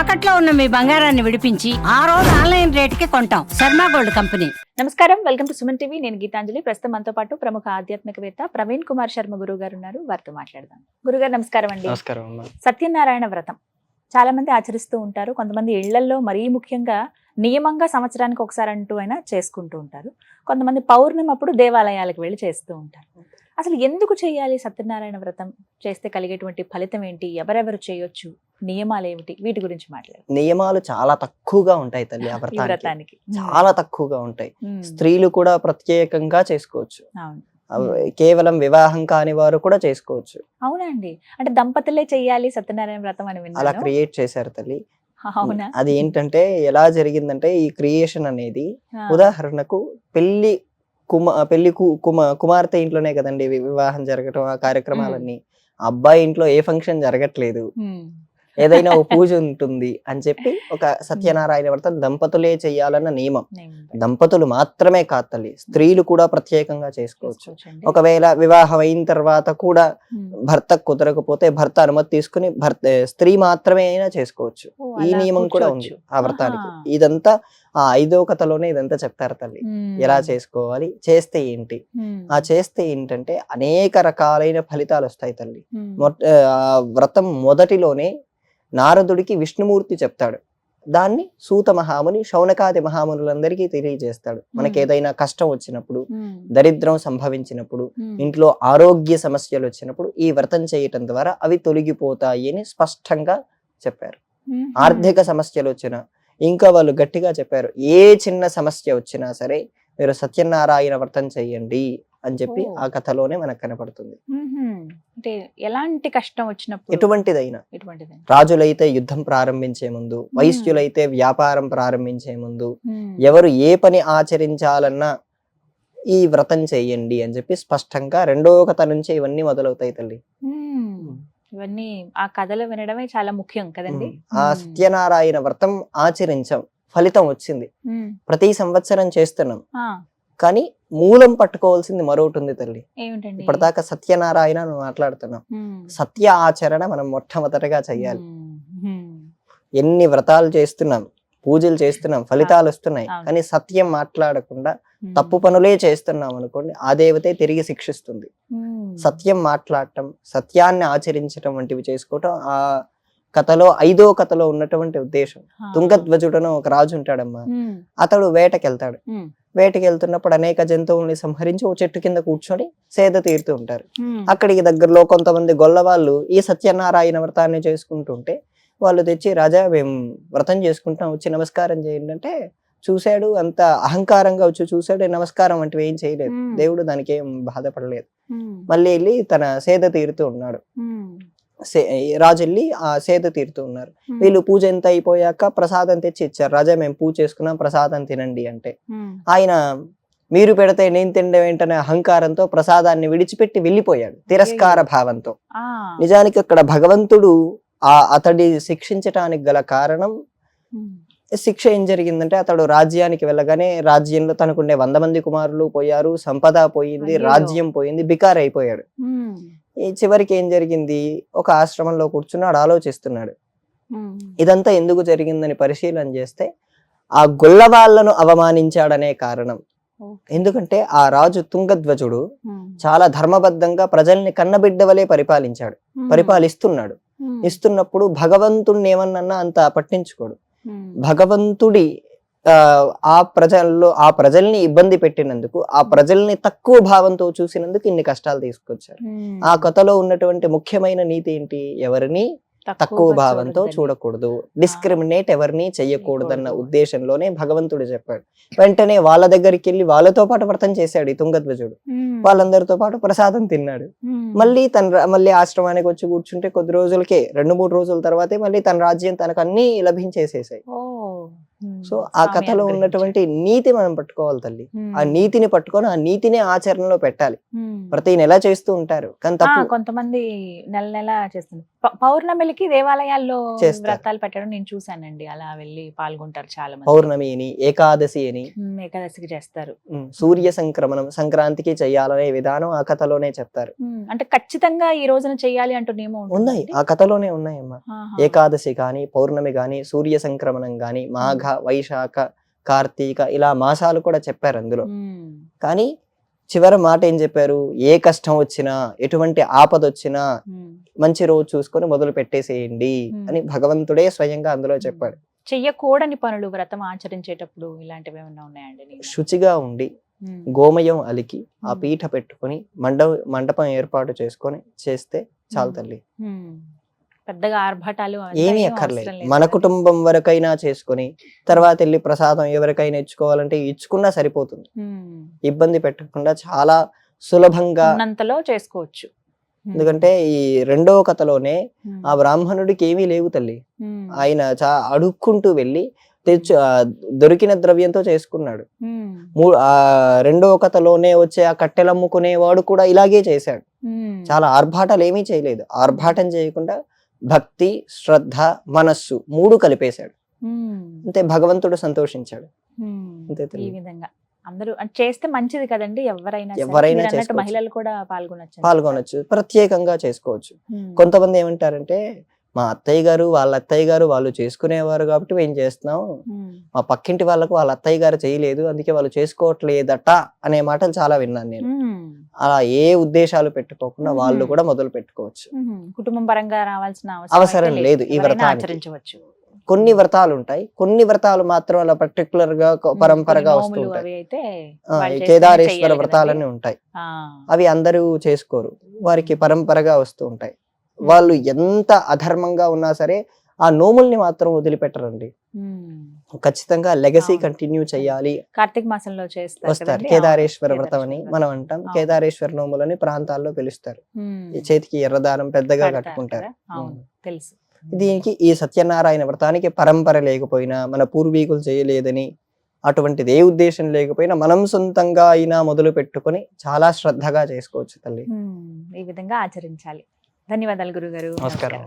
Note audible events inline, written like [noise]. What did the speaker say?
తాకట్లో ఉన్న మీ బంగారాన్ని విడిపించి ఆ రోజు ఆన్లైన్ రేటుకి కొంటాం. Sharma gold company. నమస్కారం. Welcome to Suman TV. నేను గీతాంజలి. ప్రస్తుతం మనతో పాటు ప్రముఖ ఆధ్యాత్మికవేత్త ప్రవీణ్ కుమార్ శర్మ గురువు గారు ఉన్నారు. వారితో మాట్లాడదాం. గురుగారు నమస్కారం అండి. నమస్కారం సత్యనారాయణ వ్రతం. చాలా మంది ఆచరిస్తూ ఉంటారు. కొంతమంది ఇళ్ళల్లో మరీ ముఖ్యంగా నియమంగా సంవత్సరానికి ఒకసారి అంటూ అయినా చేసుకుంటూ ఉంటారు. కొంతమంది పౌర్ణమి అప్పుడు దేవాలయాలకు వెళ్ళి చేస్తూ ఉంటారు. అసలు ఎందుకు చేయాలి సత్యనారాయణ వ్రతం? చేస్తే కలిగేటువంటి ఫలితం ఏంటి? ఎవరెవరు చేయొచ్చు? నియమాలు ఏమిటి? వీటి గురించి మాట్లాడు. నియమాలు చాలా తక్కువగా ఉంటాయి తల్లి ఆ వ్రతానికి. చాలా తక్కువగా ఉంటాయి. స్త్రీలు కూడా ప్రత్యేకంగా చేసుకోవచ్చు. కేవలం వివాహం కాని వారు కూడా చేసుకోవచ్చు. అవునండి. అంటే దంపతులే చెయ్యాలి సత్యనారాయణ వ్రతం అని అలా క్రియేట్ చేశారు తల్లి. అవునా? అది ఏంటంటే ఎలా జరిగిందంటే ఈ క్రియేషన్ అనేది ఉదాహరణకు పెళ్ళి కుమ పెళ్ళి కుమ కుమార్తె ఇంట్లోనే కదండి వివాహం జరగటం ఆ కార్యక్రమాలన్నీ. అబ్బాయి ఇంట్లో ఏ ఫంక్షన్ జరగట్లేదు. ఏదైనా ఒక [laughs] పూజ ఉంటుంది అని చెప్పి ఒక సత్యనారాయణ వ్రతం దంపతులే చెయ్యాలన్న నియమం. దంపతులు మాత్రమే కాదు తల్లి స్త్రీలు కూడా ప్రత్యేకంగా చేసుకోవచ్చు. ఒకవేళ వివాహం అయిన తర్వాత కూడా భర్త కుదరకపోతే భర్త అనుమతి తీసుకుని భర్త స్త్రీ మాత్రమే అయినా చేసుకోవచ్చు. ఈ నియమం కూడా ఉంది. ఆ వ్రతానికి. ఇదంతా ఆ ఐదో కథలోనే ఇదంతా చెప్తారు తల్లి. ఎలా చేసుకోవాలి చేస్తే ఏంటి? ఆ చేస్తే ఏంటంటే అనేక రకాలైన ఫలితాలు వస్తాయి తల్లి. వ్రతం మొదటిలోనే నారదుడికి విష్ణుమూర్తి చెప్తాడు. దాన్ని సూత మహాముని శౌనకాది మహామునులందరికీ తెలియజేస్తాడు. మనకి. ఏదైనా కష్టం వచ్చినప్పుడు దరిద్రం సంభవించినప్పుడు ఇంట్లో ఆరోగ్య సమస్యలు వచ్చినప్పుడు ఈ వ్రతం చేయటం ద్వారా అవి తొలగిపోతాయి అని స్పష్టంగా చెప్పారు. ఆర్థిక సమస్యలు వచ్చినా ఇంకా వాళ్ళు గట్టిగా చెప్పారు. ఏ చిన్న సమస్య వచ్చినా సరే మీరు సత్యనారాయణ వ్రతం చెయ్యండి అని చెప్పి. ఆ కథలోనే మనకు కనపడుతుంది. అంటే ఎలాంటి కష్టం వచ్చినప్పుడు? ఎటువంటిదైనా. ఎటువంటిది? రాజులైతే యుద్ధం ప్రారంభించే ముందు వైశ్యులైతే వ్యాపారం ప్రారంభించే ముందు ఎవరు ఏ పని ఆచరించాలన్నా ఈ వ్రతం చెయ్యండి అని చెప్పి స్పష్టంగా రెండో కథ నుంచే ఇవన్నీ మొదలవుతాయి తల్లి. ఇవన్నీ ఆ కథలు వినడమే చాలా ముఖ్యం కదండి. ఆ సత్యనారాయణ వ్రతం ఆచరించాం. ఫలితం వచ్చింది. ప్రతి సంవత్సరం చేస్తున్నాం. కానీ మూలం పట్టుకోవాల్సింది మరొకటి ఉంది తల్లి. ఇప్పటిదాకా సత్యనారాయణ మాట్లాడుతున్నాం. సత్య ఆచరణ మనం మొట్టమొదటగా చెయ్యాలి. ఎన్ని వ్రతాలు చేస్తున్నాం పూజలు చేస్తున్నాం ఫలితాలు వస్తున్నాయి. కానీ సత్యం మాట్లాడకుండా తప్పు పనులే చేస్తున్నాం అనుకోండి ఆ దేవతే తిరిగి శిక్షిస్తుంది. సత్యం మాట్లాడటం సత్యాన్ని ఆచరించటం వంటివి చేసుకోవటం ఆ కథలో ఐదో కథలో ఉన్నటువంటి ఉద్దేశం. తుంగధ్వజుడను ఒక రాజు ఉంటాడమ్మా. అతడు వేటకెళ్తాడు. వేటకి వెళ్తున్నప్పుడు అనేక జంతువుల్ని సంహరించి ఒక చెట్టు కింద కూర్చొని సేద తీరుతూ ఉంటారు. అక్కడికి దగ్గరలో కొంతమంది గొల్లవాళ్ళు ఈ సత్యనారాయణ వ్రతాన్ని చేసుకుంటుంటే వాళ్ళు తెచ్చి రాజా మేము వ్రతం చేసుకుంటాం వచ్చి నమస్కారం చేయండి అంటే చూశాడు అంత అహంకారంగా వచ్చి చూశాడు నమస్కారం వంటివి ఏం చేయలేదు. దేవుడు దానికి ఏం బాధపడలేదు. మళ్ళీ వెళ్ళి తన సేద తీరుతూ ఉన్నాడు. రాజు వెళ్ళి ఆ సేద తీరుతూ ఉన్నారు. వీళ్ళు పూజ ఎంత అయిపోయాక ప్రసాదం తెచ్చి ఇచ్చారు. రాజా మేము పూజ చేసుకున్నాం ప్రసాదం తినండి అంటే. ఆయన మీరు పెడితే నేను తినడం ఏంటనే అహంకారంతో ప్రసాదాన్ని విడిచిపెట్టి వెళ్ళిపోయాడు తిరస్కార భావంతో. నిజానికి అక్కడ భగవంతుడు ఆ అతడి శిక్షించటానికి గల కారణం శిక్ష ఏం జరిగిందంటే అతడు రాజ్యానికి వెళ్ళగానే రాజ్యంలో తనకుండే వంద మంది కుమారులు పోయారు సంపద పోయింది. రాజ్యం పోయింది బికార్ అయిపోయాడు చివరికి ఏం జరిగింది? ఒక ఆశ్రమంలో కూర్చున్నాడు ఆలోచిస్తున్నాడు. ఇదంతా ఎందుకు జరిగిందని పరిశీలన చేస్తే ఆ గొల్ల వాళ్ళను అవమానించాడనే కారణం. ఎందుకంటే ఆ రాజు తుంగధ్వజుడు చాలా ధర్మబద్ధంగా ప్రజల్ని కన్నబిడ్డ వలె పరిపాలించాడు పరిపాలిస్తున్నాడు. ఇస్తున్నప్పుడు భగవంతుణ్ణి ఏమన్నా అంత పట్టించుకోడు. భగవంతుడి ఆ, ప్రజల్లో ఆ ప్రజల్ని ఇబ్బంది పెట్టినందుకు ఆ ప్రజల్ని తక్కువ భావంతో చూసినందుకు ఇన్ని కష్టాలు తీసుకొచ్చారు. ఆ కథలో ఉన్నటువంటి ముఖ్యమైన నీతి ఏంటి? ఎవరిని తక్కువ భావంతో. చూడకూడదు. డిస్క్రిమినేట్ ఎవరిని చెయ్యకూడదన్న చేయకూడదు. ఉద్దేశంలోనే భగవంతుడు చెప్పాడు. వెంటనే వాళ్ళ దగ్గరికి వెళ్ళి వాళ్ళతో పాటు వ్రతం చేశాడు ఈ తుంగధ్వజుడు వాళ్ళందరితో పాటు ప్రసాదం తిన్నాడు. మళ్ళీ తన మళ్ళీ ఆశ్రమానికి వచ్చి కూర్చుంటే కొద్ది రోజులకే రెండు మూడు రోజుల తర్వాతే మళ్ళీ తన రాజ్యం తనకు అన్ని లభించేసేసాయి. సో ఆ కథలో. ఉన్నటువంటి నీతి మనం పట్టుకోవాలి తల్లి. ఆ నీతిని పట్టుకొని ఆ నీతినే ఆచరణలో పెట్టాలి. ప్రతి నెల చేస్తూ ఉంటారు. కానీ ఆ, తప్పు కొంతమంది నెల నెల చేస్తుంది ప- పౌర్ణమిలకి దేవాలయాల్లో. వ్రతాలు పెట్టడం నేను చూసానండి అలా వెళ్ళి పాల్గొంటారు చాలా మంది పౌర్ణమి అని ఏకాదశి అని. ఏకాదశికి చేస్తారు. సూర్య సంక్రమణం సంక్రాంతికి చెయ్యాలనే విధానం ఆ కథలోనే చెప్తారు. అంటే ఖచ్చితంగా ఈ రోజున చెయ్యాలి అంటూ నియమం ఉంటుందా ఉన్నాయి? ఆ కథలోనే ఉన్నాయమ్మా. ఏకాదశి కానీ పౌర్ణమి కానీ సూర్య సంక్రమణం కానీ మాఘ వైశాఖ కార్తీక ఇలా మాసాలు కూడా చెప్పారు అందులో కానీ చివరి మాట ఏం చెప్పారు ఏ కష్టం వచ్చినా ఎటువంటి ఆపద వచ్చినా. మంచి రోజు చూసుకొని మొదలు పెట్టేసేయండి. అని భగవంతుడే స్వయంగా అందులో చెప్పాడు చెయ్యకూడని పనులు వ్రతం ఆచరించేటప్పుడు ఇలాంటివి ఏమైనా ఉన్నాయండి? శుచిగా ఉండి గోమయం అలికి ఆ. పీఠ పెట్టుకొని మండ మండపం ఏర్పాటు చేసుకొని చేస్తే చాలు. తల్లి. పెద్దగా ఆర్భాటాలు ఏమీ అక్కర్లేదు. మన? కుటుంబం వరకైనా చేసుకొని తర్వాత వెళ్ళి ప్రసాదం ఎవరికైనా ఇచ్చుకోవాలంటే ఇచ్చుకున్నా సరిపోతుంది. ఇబ్బంది పెట్టకుండా చాలా సులభంగా ఉన్నంతలో చేసుకోవచ్చు. ఎందుకంటే ఈ రెండవ కథలోనే ఆ బ్రాహ్మణుడికి ఏమీ లేవు తల్లి. ఆయన చా అడుక్కుంటూ వెళ్ళి తెచ్చు దొరికిన ద్రవ్యంతో చేసుకున్నాడు. రెండవ కథలోనే వచ్చే ఆ కట్టెలు అమ్ముకునేవాడు కూడా ఇలాగే చేశాడు. చాలా ఆర్భాటాలు ఏమీ చేయలేదు. ఆర్భాటం చేయకుండా భక్తి శ్రద్ధ మనస్సు మూడు కలిపేశాడు. అంతే భగవంతుడు సంతోషించాడు. అంతే ఈ విధంగా. అందరూ అంటే చేస్తే మంచిది కదండి ఎవరైనా. ఎవరైనా. మహిళలు కూడా పాల్గొనొచ్చు. పాల్గొనొచ్చు ప్రత్యేకంగా చేసుకోవచ్చు. కొంతమంది ఏమంటారంటే మా అత్తయ్య గారు వాళ్ళ అత్తయ్య గారు వాళ్ళు చేసుకునేవారు కాబట్టి మేము చేస్తున్నాం. మా పక్కింటి వాళ్ళకు వాళ్ళ అత్తయ్య గారు చేయలేదు అందుకే వాళ్ళు చేసుకోవట్లేదట అనే మాటలు చాలా విన్నాను నేను. అలా ఏ ఉద్దేశాలు పెట్టుకోకుండా వాళ్ళు. కూడా మొదలు పెట్టుకోవచ్చు. కుటుంబం పరంగా రావాల్సిన అవసరం లేదు ఈ వ్రతానికి. ఆచరించవచ్చు. కొన్ని వ్రతాలు ఉంటాయి కొన్ని వ్రతాలు మాత్రం అలా పర్టికులర్గా పరంపరగా కొన్ని వస్తూ నోములు ఉంటాయి. అవి అయితే ఆ, వాళ్ళు ఈ చేస్తేనే కేదారేశ్వర వ్రతాలని. ఉంటాయి. అవి అందరూ చేసుకోరు. వారికి పరంపరగా వస్తూ ఉంటాయి. వాళ్ళు ఎంత అధర్మంగా ఉన్నా సరే ఆ నోముల్ని మాత్రం వదిలిపెట్టరండి. ఉమ్. ఖచ్చితంగా లెగసీ. కంటిన్యూ చేయాలి. కార్తీక మాసంలో చేస్తారు వస్తారు? కేదారేశ్వర వ్రతం అని మనం అంటాం. కేదారేశ్వర నోములని ప్రాంతాల్లో పిలుస్తారు. ఈ చేతికి ఎర్రదారం పెద్దగా కట్టుకుంటారు. ఉమ్. తెలుసు. దీనికి ఈ సత్యనారాయణ వ్రతానికి పరంపర లేకపోయినా మన పూర్వీకులు చేయలేదని అటువంటిది ఏ ఉద్దేశం లేకపోయినా మనం సొంతంగా అయినా మొదలు పెట్టుకొని చాలా శ్రద్ధగా చేసుకోవచ్చు తల్లి. ఈ విధంగా ఆచరించాలి. ధన్యవాదాలు గురుగారు. నమస్కారం.